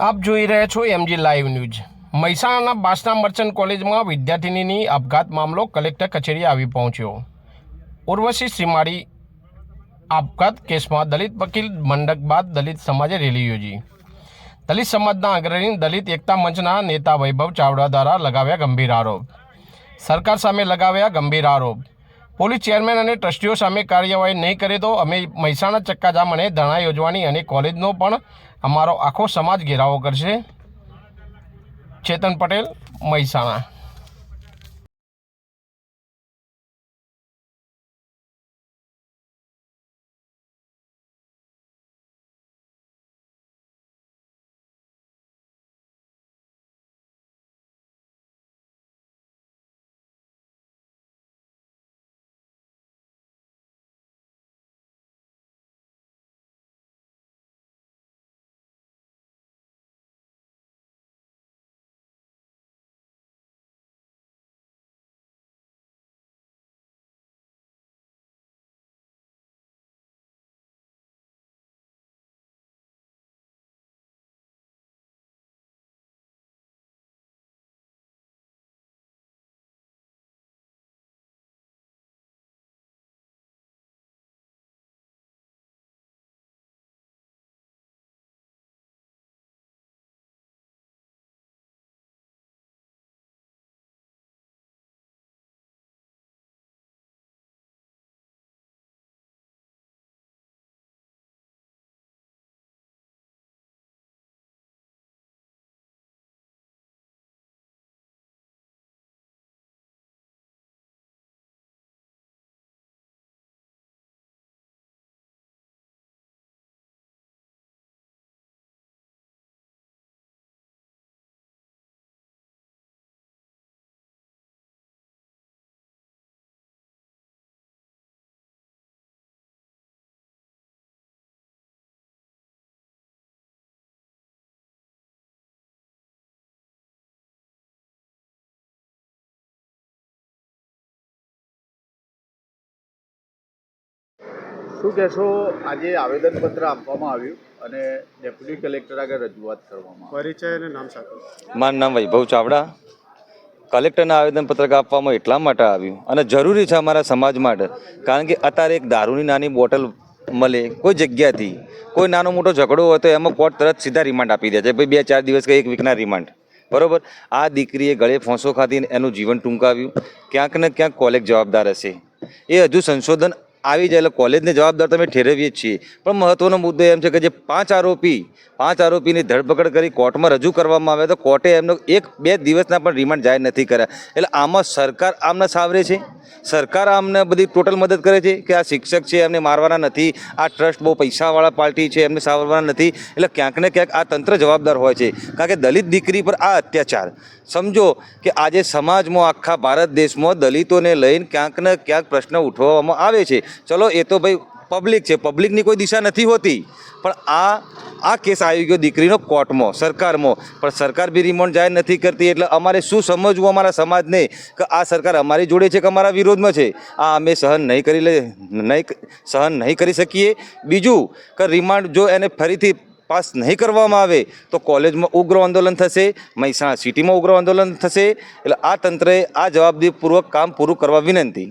આપ જોઈ રહ્યા છો એમજી લાઈવ ન્યૂઝ મહેસાણાના બાસના મર્ચન્ટ કોલેજમાં વિદ્યાર્થિનીની આપઘાત મામલો કલેક્ટર કચેરી આવી પહોંચ્યો. ઉર્વશી શ્રીમાળી આપઘાત કેસમાં દલિત વકીલ મંડક બાદ દલિત સમાજે રેલી યોજી. દલિત સમાજના અગ્રણી દલિત એકતા મંચના નેતા વૈભવ ચાવડા દ્વારા લગાવ્યા ગંભીર આરોપ. સરકાર સામે લગાવ્યા ગંભીર આરોપ. પોલીસ ચેરમેન અને ટ્રસ્ટીઓ સામે કાર્યવાહી નહીં કરે તો અમે મહેસાણા ચક્કાજામ અને ધરણા યોજવાની અને કોલેજનો પણ અમારો આખો સમાજ ઘેરાવો કરશે. ચેતન પટેલ, મહેસાણા. શું કહેશો? આજે આવેદનપત્ર આપવામાં આવ્યું અને ડેપ્યુટી કલેક્ટર આગળ રજૂઆત કરવામાં પરિચય અને નામ સાથે મારું નામ વૈભવ ચાવડા. કલેક્ટરને આવેદનપત્રક આપવામાં એટલા માટે આવ્યું અને જરૂરી છે અમારા સમાજ માટે. કારણ કે અત્યારે એક દારૂની નાની બોટલ મળે કોઈ જગ્યાથી. કોઈ નાનો મોટો ઝઘડો હોય તો એમાં કોર્ટ તરત સીધા રિમાન્ડ આપી દે છે. ભાઈ બે ચાર દિવસ કે એક વીકના રિમાન્ડ. બરોબર? આ દીકરીએ ગળે ફોંસો ખાધીને એનું જીવન ટૂંકાવ્યું. ક્યાંક ને ક્યાંક કોલેજ જવાબદાર હશે. એ હજુ સંશોધન આવી જાય એટલે કોલેજને જવાબદાર તમે ઠેરવીએ છીએ. પણ મહત્વનો મુદ્દો એમ છે કે જે પાંચ આરોપી, પાંચ આરોપીની ધરપકડ કરી કોર્ટમાં રજૂ કરવામાં આવે તો કોર્ટે એમનો એક, બે દિવસના પણ રિમાન્ડ જાહેર નથી કર્યા. એટલે આમાં સરકાર આમને સાવરે છે? સરકાર આમને બધી ટોટલ મદદ કરે છે કે આ શિક્ષક છે, એમને મારવાના નથી? આ ટ્રસ્ટ બહુ પૈસાવાળા પાર્ટી છે, એમને સાવરવાના નથી? એટલે ક્યાંક ને ક્યાંક આ તંત્ર જવાબદાર હોય છે. કારણ કે દલિત દીકરી પર આ અત્યાચાર. સમજો કે આજે સમાજમાં આખા ભારત દેશમાં દલિતોને લઈને ક્યાંક ને ક્યાંક પ્રશ્ન ઉઠાવવામાં આવે છે. ચલો, એ તો ભાઈ પબ્લિક છે. પબ્લિકની કોઈ દિશા નથી હોતી. પણ આ આ કેસ આવી ગયો દીકરીનો કોર્ટમાં, સરકારમાં. પણ સરકાર બી રિમોન્ડ જાહેર નથી કરતી. એટલે અમારે શું સમજવું અમારા સમાજને કે આ સરકાર અમારી જોડે છે કે અમારા વિરોધમાં છે? આ અમે સહન નહીં કરી લે, નહીં સહન નહીં કરી શકીએ. બીજું કે રિમાન્ડ જો એને ફરીથી પાસ નહીં કરવામાં આવે, તો કોલેજમાં ઉગ્ર આંદોલન થશે, મહેસાણા સિટીમાં ઉગ્ર આંદોલન થશે. એટલે આ તંત્રએ આ જવાબદારીપૂર્વક કામ પૂરું કરવા વિનંતી.